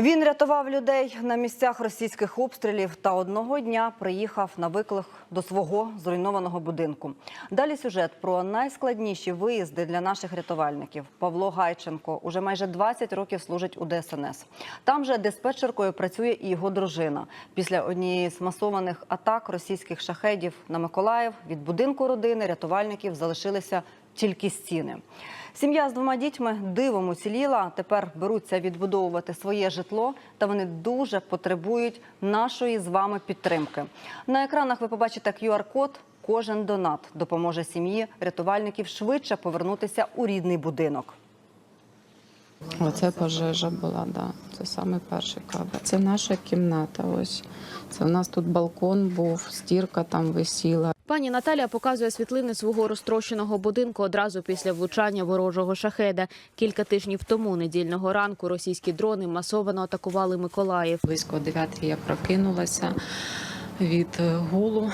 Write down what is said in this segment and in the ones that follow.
Він рятував людей на місцях російських обстрілів та одного дня приїхав на виклик до свого зруйнованого будинку. Далі сюжет про найскладніші виїзди для наших рятувальників. Павло Гайченко уже майже 20 років служить у ДСНС. Там же диспетчеркою працює і його дружина. Після однієї з масованих атак російських шахедів на Миколаїв від будинку родини рятувальників залишилися тільки стіни. Сім'я з двома дітьми дивом уціліла. Тепер беруться відбудовувати своє житло, та вони дуже потребують нашої з вами підтримки. На екранах ви побачите QR-код. Кожен донат допоможе сім'ї рятувальників швидше повернутися у рідний будинок. Оце пожежа була, да. Це саме перший кадр. Це наша кімната. Ось це у нас тут балкон був, стірка там висіла. Пані Наталія показує світлини свого розтрощеного будинку одразу після влучання ворожого шахеда. Кілька тижнів тому, недільного ранку, російські дрони масово атакували Миколаїв. Близько о 9 я прокинулася від е, гулу,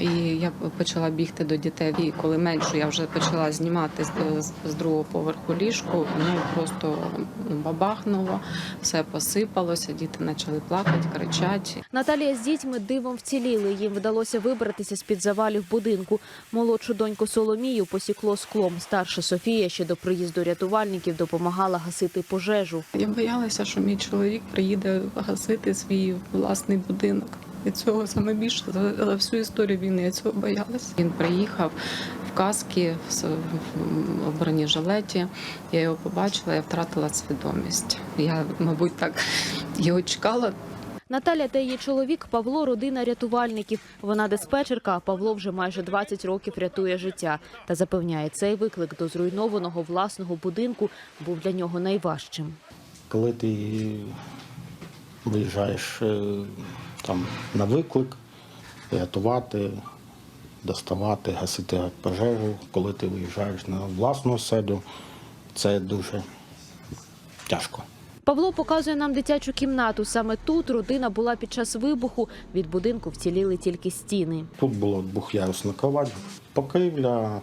і я почала бігти до дітей. І коли менше я вже почала знімати з, з- з другого поверху ліжку, ну просто бабахнуло, все посипалося, діти почали плакати, кричати. Наталія з дітьми дивом вціліли. Їм вдалося вибратися з під завалів будинку. Молодшу доньку Соломію посікло склом. Старша Софія ще до приїзду рятувальників допомагала гасити пожежу. Я боялася, що мій чоловік приїде гасити свій власний будинок. І цього саме більше за всю історію війни я цього боялася. Він приїхав в каски в бронежилеті. Я його побачила, я втратила свідомість. Я, мабуть, так його чекала. Наталя та її чоловік Павло родина рятувальників. Вона диспетчерка, а Павло вже майже 20 років рятує життя. Та запевняє, цей виклик до зруйнованого власного будинку був для нього найважчим. коли ти виїжджаєш е, там на виклик, рятувати, доставати, гасити пожежу, коли ти виїжджаєш на власну оселю, це дуже тяжко. Павло показує нам дитячу кімнату. Саме тут родина була під час вибуху. Від будинку вціліли тільки стіни. Тут була двох'ярусна кровать, покрівля ну,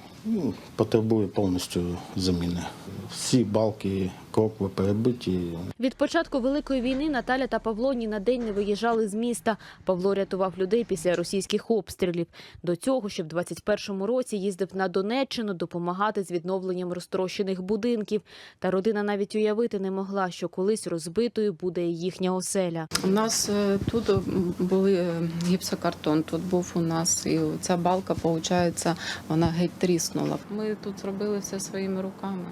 потребує повністю заміни. Всі балки, крокви перебиті, Від початку великої війни Наталя та Павло ні на день не виїжджали з міста. Павло рятував людей після російських обстрілів. До цього, ще в 21-му році їздив на Донеччину допомагати з відновленням розтрощених будинків. Та родина навіть уявити не могла, що колись розбитою буде їхня оселя. У нас е, тут були е, гіпсокартон, тут був у нас, і ця балка, виходить, вона геть тріснула. Ми тут зробили все своїми руками.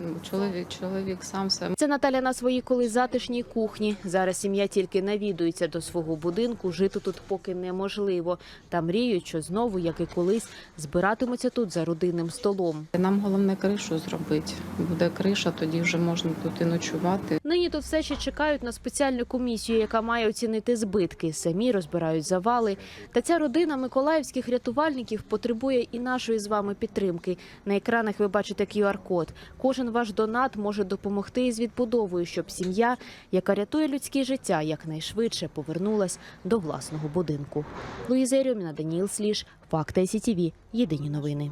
Ну, Чоловік, чоловік сам все Це Наталя на своїй колись затишній кухні. Зараз сім'я тільки навідується до свого будинку. Жити тут поки неможливо. Та мріють, що знову, як і колись, збиратимуться тут за родинним столом. Нам головне кришу зробити. Буде криша, тоді вже можна тут і ночувати. Нині тут все ще чекають на спеціальну комісію, яка має оцінити збитки. Самі розбирають завали. Та ця родина миколаївських рятувальників потребує і нашої з вами підтримки. На екранах ви бачите QR-код. Кожен ваш донат може допомогти із відбудовою, щоб сім'я, яка рятує людське життя, якнайшвидше повернулась до власного будинку. Луїза Рьоміна, Даніл Сліж, Факти СІТІВІ. Єдині новини.